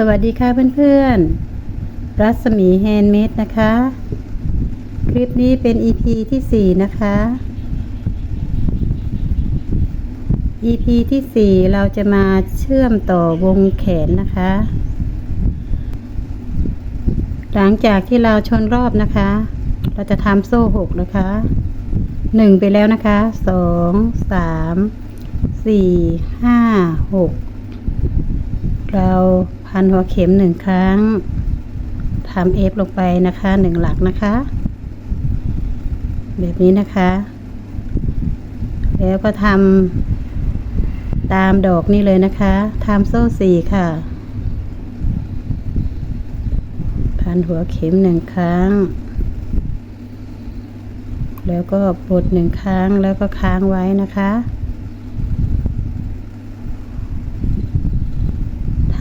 สวัสดีค่ะเพื่อนๆ รัศมีแฮนด์เมดนะคะ คลิปนี้เป็น EP ที่ 4 นะคะ EP ที่ 4 เราจะมาเชื่อมต่อวงแขนนะคะ หลังจากที่เราชนรอบนะคะ เราจะทำโซ่หกนะคะหนึ่งไปแล้วนะคะสองสามสี่ห้าหก เราพันหัวเข็มหนึ่งครั้งทำเอฟลงไปนะคะหนึ่งหลักนะคะ แบบนี้นะคะ แล้วก็ทำตามดอกนี่เลยนะคะทำโซ่สี่ค่ะ พันหัวเข็มหนึ่งครั้ง แล้วก็ปลดหนึ่งครั้งแล้วก็ค้างไว้นะคะ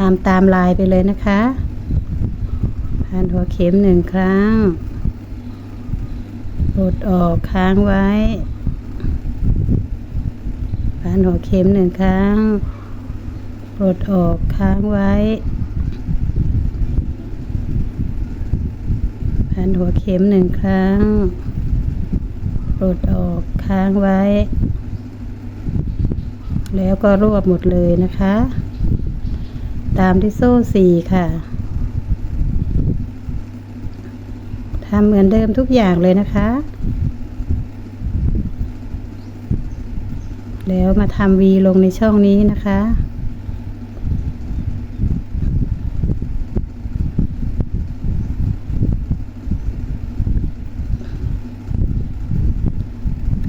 ทำตามลายไปเลยนะคะพันหัวเข็มหนึ่งครั้งปลดออกค้างไว้พันหัวเข็มหนึ่งครั้งปลดออกค้างไว้พันหัวเข็มหนึ่งครั้งปลดออกค้างไว้ แล้วก็รวบหมดเลยนะคะ ตามที่โซ่สี่ค่ะทำเหมือนเดิมทุกอย่างเลยนะคะ แล้วมาทำวีลงในช่องนี้นะคะ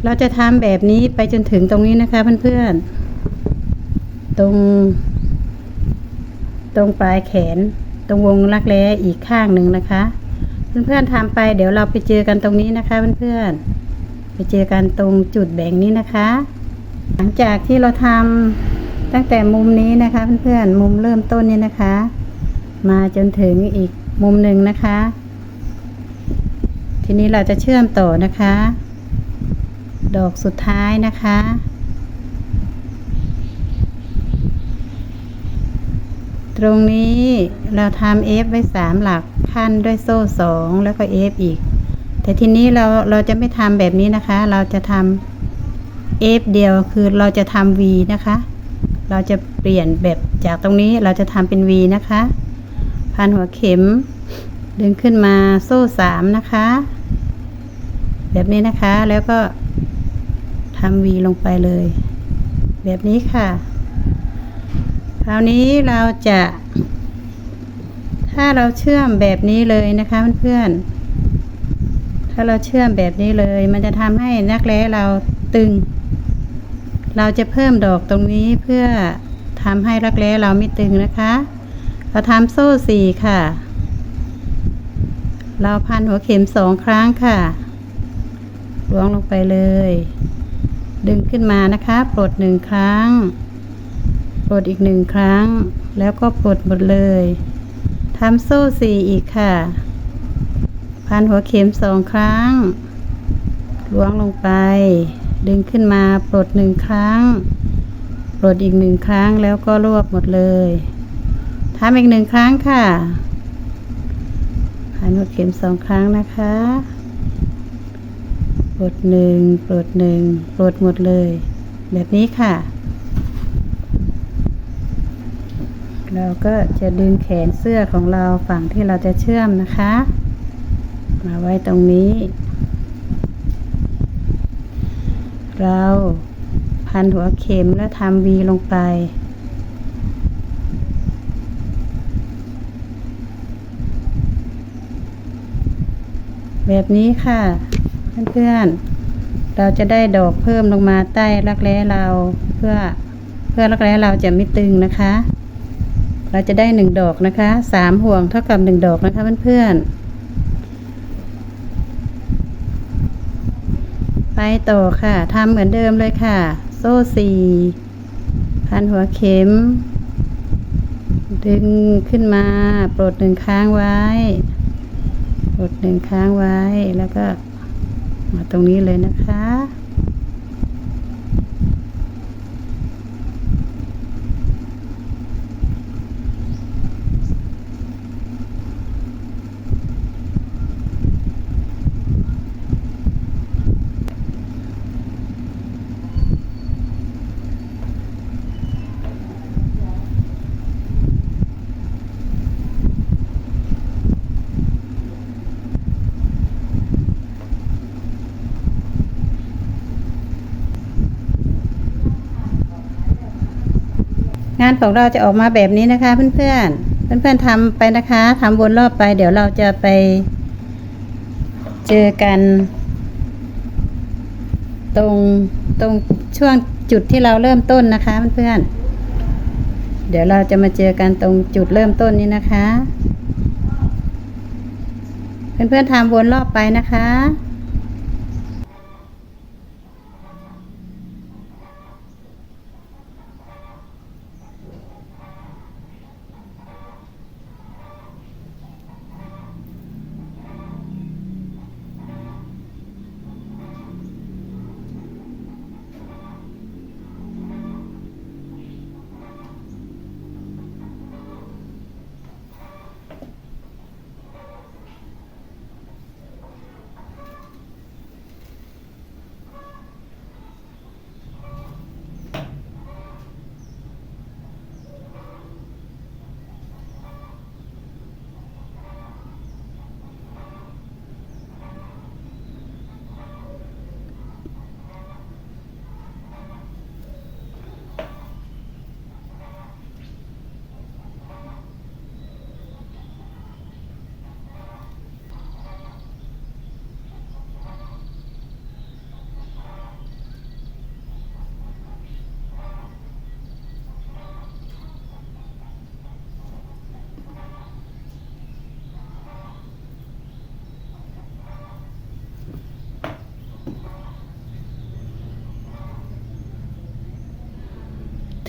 เราจะทำแบบนี้ไปจนถึงตรงนี้นะคะเพื่อนๆ ตรง ตรงปลายแขน ตรงวงรักแร้อีกข้างหนึ่งนะคะ เพื่อนๆทำไปเดี๋ยวเราไปเจอกันตรงนี้นะคะเพื่อนๆไปเจอกันตรงจุดแบ่งนี้นะคะ หลังจากที่เราทำตั้งแต่มุมนี้นะคะเพื่อนๆมุมเริ่มต้นนี้นะคะ มาจนถึงอีกมุมหนึ่งนะคะ ทีนี้เราจะเชื่อมต่อนะคะ ดอกสุดท้ายนะคะ ตรงนี้เราทำเอฟไว้สามหลักขั้นด้วยโซ่สองแล้วก็เอฟอีก แต่ทีนี้เราเราจะไม่ทำแบบนี้นะคะ เราจะทำเอฟเดียวคือเราจะทำ V นะคะ เราจะเปลี่ยนแบบจากตรงนี้เราจะทำเป็น V นะคะพันหัวเข็ม ดึงขึ้นมาโซ่สามนะคะ แบบนี้นะคะแล้วก็ทำ V ลงไปเลย แบบนี้ค่ะ ราวนี้เราจะ ถ้าเราเชื่อมแบบนี้เลยนะคะเพื่อนๆถ้าเราเชื่อมแบบนี้เลย มันจะทำให้นักแร้เราตึง เราจะเพิ่มดอกตรงนี้เพื่อทำให้รักแร้เราไม่ตึงนะคะ เราทำโซ่สี่ค่ะ เราพันหัวเข็มสองครั้งค่ะล้วงลงไปเลย ดึงขึ้นมานะคะ ปลดหนึ่งครั้ง ปลดอีกหนึ่งครั้ง แล้วก็ปลดหมดเลยทำโซ่สี่อีกค่ะ พันหัวเข็มสองครั้ง ล้วงลงไป ดึงขึ้นมาปลดหนึ่งครั้ง ปลดอีกหนึ่งครั้งแล้วก็รวบหมดเลยทำอีกหนึ่งครั้งค่ะพันหัวเข็มสองครั้งนะคะปลดหนึ่งปลดหนึ่งปลดหมดเลย แบบนี้ค่ะ เราก็จะดึงแขนเสื้อของเราฝั่งที่เราจะเชื่อมนะคะ มาไว้ตรงนี้ เราพันหัวเข็มแล้วทำวีลงไป แบบนี้ค่ะเพื่อนๆ เราจะได้ดอกเพิ่มลงมาใต้รักแร้เราเพื่อเพื่อรักแร้เราจะไม่ตึงนะคะ เราจะได้หนึ่งดอกนะคะสามห่วงเท่ากับหนึ่งดอกนะคะเพื่อนๆไปต่อค่ะทำเหมือนเดิมเลยค่ะ โซ่สี่พันหัวเข็ม ดึงขึ้นมาปลดหนึ่งค้างไว้ปลดหนึ่งค้างไว้แล้วก็มาตรงนี้เลยนะคะ ของเราจะออกมาแบบนี้นะคะ เพื่อนๆ เพื่อนๆทำไปนะคะ ทำวนรอบไป เดี๋ยวเราจะไปเจอกัน ตรงตรงช่วงจุดที่เราเริ่มต้นนะคะ เพื่อนๆ เดี๋ยวเราจะมาเจอกันตรงจุดเริ่มต้นนี้นะคะ เพื่อนๆทำวนรอบไปนะคะ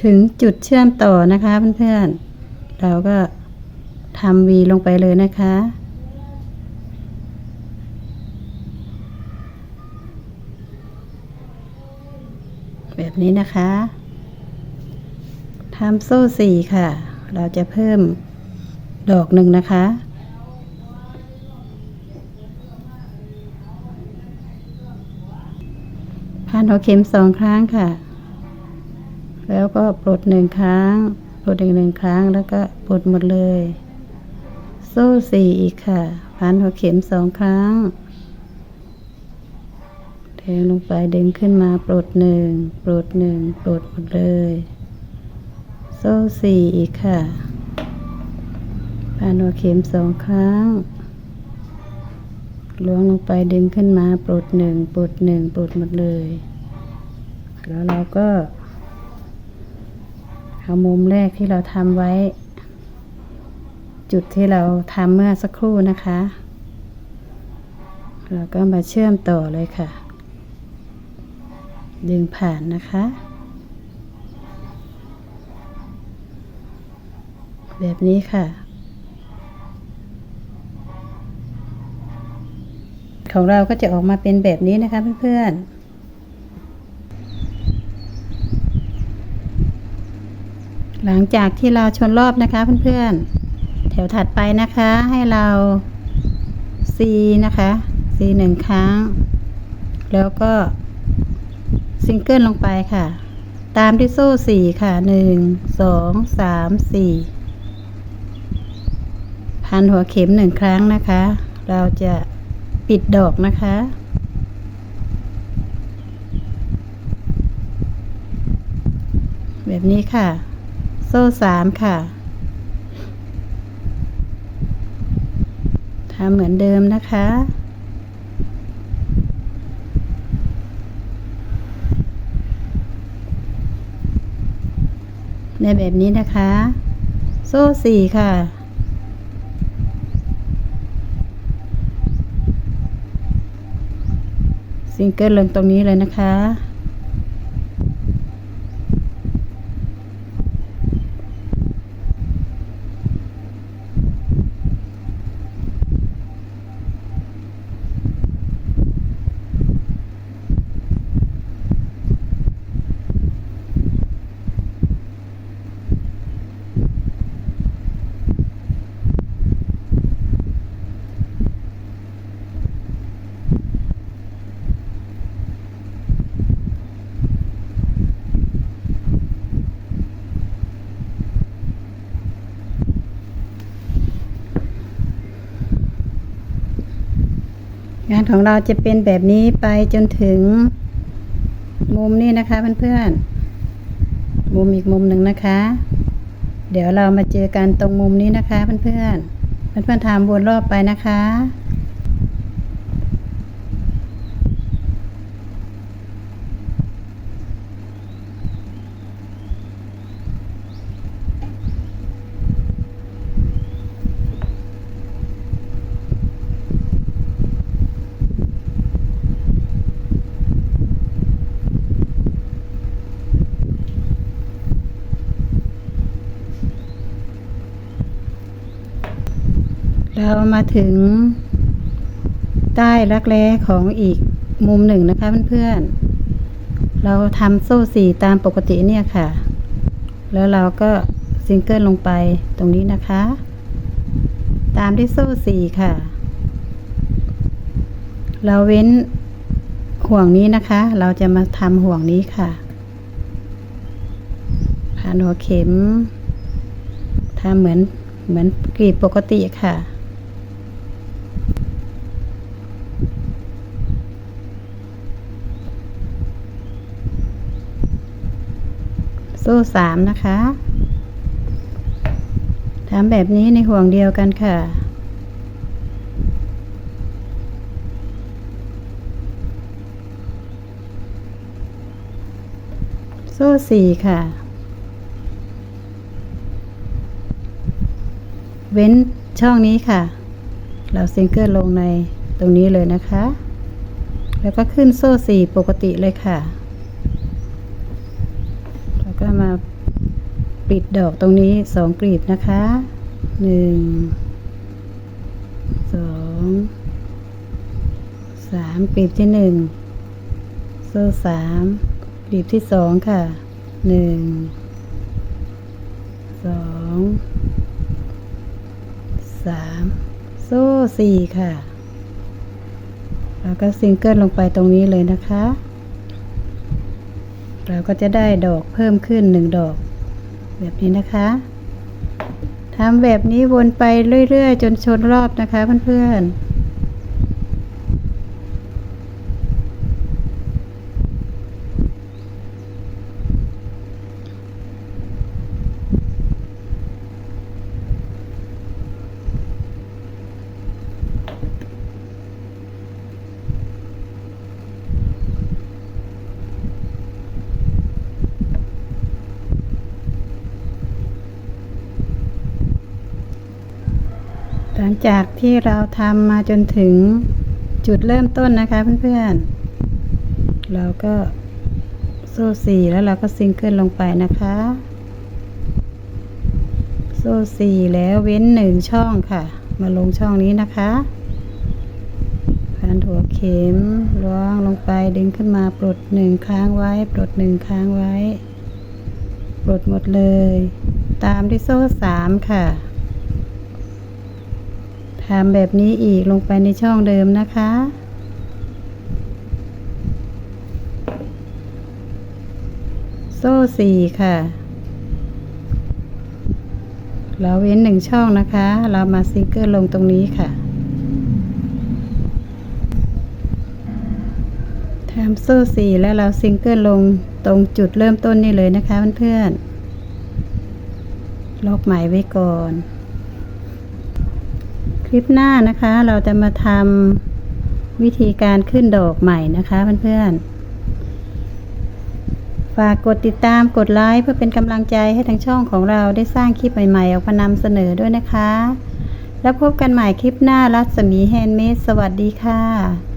ถึงจุดเชื่อมต่อนะคะเพื่อนๆ เราก็ทำวีลงไปเลยนะคะ แบบนี้นะคะทำโซ่สี่ค่ะ เราจะเพิ่มดอกหนึ่งนะคะพันหัวเข็มสองครั้งค่ะ แล้วก็ปลดหนึ่งครั้ง ปลดอีกหนึ่งครั้งแล้วก็ปลดหมดเลย โซ่สี่อีกค่ะพันหัวเข็มสองครั้งแทงลงไปดึงขึ้นมาปลดหนึ่งปลดหนึ่งปลดหมดเลย โซ่สี่อีกค่ะพันหัวเข็มสองครั้งล้วงลงไปดึงขึ้นมาปลดหนึ่งปลดหนึ่งปลดหมดเลย แล้วเราก็ เอามุมแรกที่เราทำไว้ จุดที่เราทำเมื่อสักครู่นะคะ เราก็มาเชื่อมต่อเลยค่ะ ดึงผ่านนะคะ แบบนี้ค่ะ ของเราก็จะออกมาเป็นแบบนี้นะคะเพื่อนๆ หลังจากที่เราชนรอบนะคะเพื่อนๆ แถวถัดไปนะคะให้เรา C นะคะ C หนึ่งครั้ง แล้วก็ซิงเกิลลงไปค่ะ ตามที่โซ่สี่ค่ะหนึ่งสองสามสี่พันหัวเข็มหนึ่งครั้งนะคะ เราจะปิดดอกนะคะแบบนี้ค่ะ โซ่สามค่ะทำเหมือนเดิมนะคะ ในแบบนี้นะคะ โซ่สี่ค่ะซิงเกิลลงตรงนี้เลยนะคะ ของเราจะเป็นแบบนี้ไปจนถึง มุมนี้นะคะเพื่อนๆ มุมอีกมุมหนึ่งนะคะ เดี๋ยวเรามาเจอกันตรงมุมนี้นะคะเพื่อนๆ เพื่อนๆทำวนรอบไปนะคะ เรามาถึง ใต้รักแร้ของอีกมุมหนึ่งนะคะเพื่อนๆ เราทำโซ่สี่ตามปกติเนี่ยค่ะ แล้วเราก็ซิงเกิลลงไปตรงนี้นะคะ ตามด้วยโซ่สี่ค่ะ เราเว้นห่วงนี้นะคะ เราจะมาทำห่วงนี้ค่ะ ผ่านหัวเข็มทำเหมือนเหมือนกรีบปกติค่ะ โซ่สามนะคะทำแบบนี้ในห่วงเดียวกันค่ะ โซ่สี่ค่ะ เว้นช่องนี้ค่ะ เราซิงเกิลลงในตรงนี้เลยนะคะ แล้วก็ขึ้นโซ่สี่ปกติเลยค่ะ ก็มาปิดดอกตรงนี้สองกลีบนะคะหนึ่งสองสามกลีบที่หนึ่งโซ่สามกลีบที่สองค่ะหนึ่งสองสามโซ่สี่ค่ะ แล้วก็ซิงเกิลลงไปตรงนี้เลยนะคะ เราก็จะได้ดอกเพิ่มขึ้นหนึ่งดอก แบบนี้นะคะทำแบบนี้วนไปเรื่อยๆ จนชนรอบนะคะเพื่อนๆ งจากที่เราทำมาจนถึงจุดเริ่มต้นนะคะเพื่อนๆ เราก็โซ่สี่แล้วเราก็ซิงเกิลลงไปนะคะ โซ่สี่แล้วเว้นหนึ่งช่องค่ะ มาลงช่องนี้นะคะพันหัวเข็มล้วงลงไปดึงขึ้นมาปลดหนึ่งค้างไว้ ปลดหนึ่งค้างไว้ ปลดหมดเลย ตามด้วยโซ่สามค่ะ ทำแบบนี้อีกลงไปในช่องเดิมนะคะ โซ่สี่ค่ะ เราเว้นหนึ่งช่องนะคะ เรามาซิงเกิลลงตรงนี้ค่ะทำโซ่สี่แล้วเราซิงเกิลลงตรงจุดเริ่มต้นนี่เลยนะคะเพื่อนๆล็อกหมายไว้ก่อน คลิปหน้านะคะเราจะมาทำวิธีการขึ้นดอกใหม่นะคะเพื่อนๆ ฝากกดติดตามกดไลค์เพื่อเป็นกำลังใจให้ทางช่องของเราได้สร้างคลิปใหม่ๆออกมานำเสนอด้วยนะคะ แล้วพบกันใหม่คลิปหน้ารัศมีแฮนด์เมดสวัสดีค่ะ